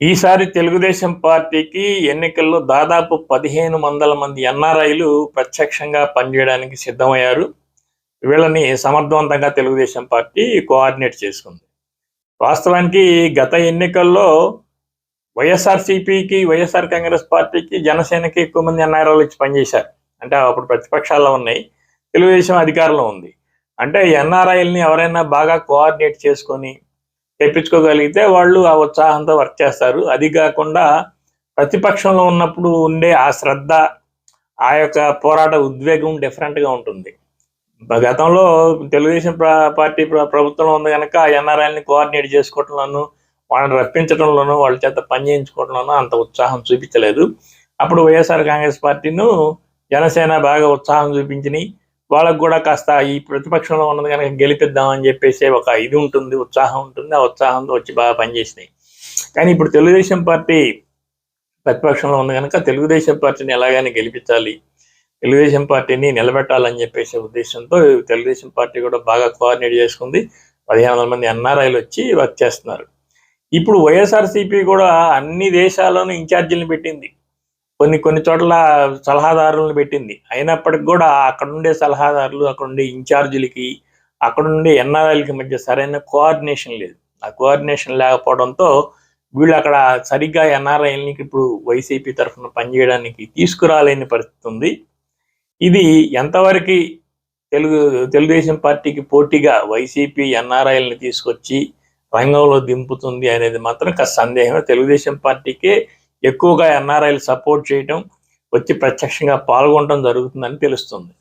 ఈసారి తెలుగుదేశం పార్టీకి ఎన్నికల్లో దాదాపు పదిహేను వందల మంది ఎన్ఆర్ఐలు ప్రత్యక్షంగా పనిచేయడానికి సిద్ధమయ్యారు. వీళ్ళని సమర్థవంతంగా తెలుగుదేశం పార్టీ కోఆర్డినేట్ చేసుకుంది. వాస్తవానికి గత ఎన్నికల్లో వైఎస్ఆర్సీపీకి వైఎస్ఆర్ కాంగ్రెస్ పార్టీకి జనసేనకి ఎక్కువ మంది ఎన్ఆర్ఐలు వచ్చి పనిచేశారు. అంటే అప్పుడు ప్రతిపక్షాల్లో ఉన్నాయి. తెలుగుదేశం అధికారంలో ఉంది. అంటే ఎన్ఆర్ఐల్ని ఎవరైనా బాగా కోఆర్డినేట్ చేసుకొని తెప్పించుకోగలిగితే వాళ్ళు ఆ ఉత్సాహంతో వర్క్ చేస్తారు. అది కాకుండా ప్రతిపక్షంలో ఉన్నప్పుడు ఉండే ఆ శ్రద్ధ ఆ యొక్క పోరాట ఉద్వేగం డిఫరెంట్గా ఉంటుంది. గతంలో తెలుగుదేశం పార్టీ ప్ర- ప్రభుత్వంలో ఉంది కనుక ఎన్ఆర్ఐని కోఆర్డినేట్ చేసుకోవటంలోనూ వాళ్ళని రప్పించడంలోనూ వాళ్ళ చేత పని చేయించుకోవడంలోనూ అంత ఉత్సాహం చూపించలేదు. అప్పుడు వైఎస్ఆర్ కాంగ్రెస్ పార్టీను జనసేన బాగా ఉత్సాహం చూపించినాయి. వాళ్ళకు కూడా కాస్త ఈ ప్రతిపక్షంలో ఉన్నది కనుక గెలిపిద్దామని చెప్పేసి ఒక ఇది ఉంటుంది ఉత్సాహం ఉంటుంది. ఆ ఉత్సాహంతో వచ్చి బాగా పనిచేసినాయి. కానీ ఇప్పుడు తెలుగుదేశం పార్టీ ప్రతిపక్షంలో ఉంది కనుక తెలుగుదేశం పార్టీని ఎలాగైనా గెలిపించాలి. తెలుగుదేశం పార్టీని నిలబెట్టాలని చెప్పేసి ఉద్దేశంతో తెలుగుదేశం పార్టీ కూడా బాగా కోఆర్డినేట్ చేసుకుంది. పదిహేను వందల మంది ఎన్ఆర్ఐలు వచ్చి వర్క్ చేస్తున్నారు. ఇప్పుడు వైఎస్ఆర్సీపీ కూడా అన్ని దేశాల్లోనూ ఇన్ఛార్జీలను పెట్టింది. కొన్ని కొన్ని చోట్ల సలహాదారులను పెట్టింది. అయినప్పటికి కూడా అక్కడ ఉండే సలహాదారులు అక్కడ ఉండే ఇన్ఛార్జీలకి అక్కడ ఉండే ఎన్ఆర్ఐలకి మధ్య సరైన కోఆర్డినేషన్ లేదు. ఆ కోఆర్డినేషన్ లేకపోవడంతో వీళ్ళు అక్కడ సరిగ్గా ఎన్ఆర్ఐలకి ఇప్పుడు వైసీపీ తరఫున పనిచేయడానికి తీసుకురాలేని పరిస్థితి ఉంది. ఇది ఎంతవరకు తెలుగు తెలుగుదేశం పార్టీకి పోటీగా వైసీపీ ఎన్ఆర్ఐల్ని తీసుకొచ్చి రంగంలో దింపుతుంది అనేది మాత్రం కాస్త సందేహం తెలుగుదేశం పార్టీకే ఎక్కువగా ఎన్ఆర్ఐలు సపోర్ట్ చేయటం వచ్చి ప్రత్యక్షంగా పాల్గొనడం జరుగుతుందని తెలుస్తుంది.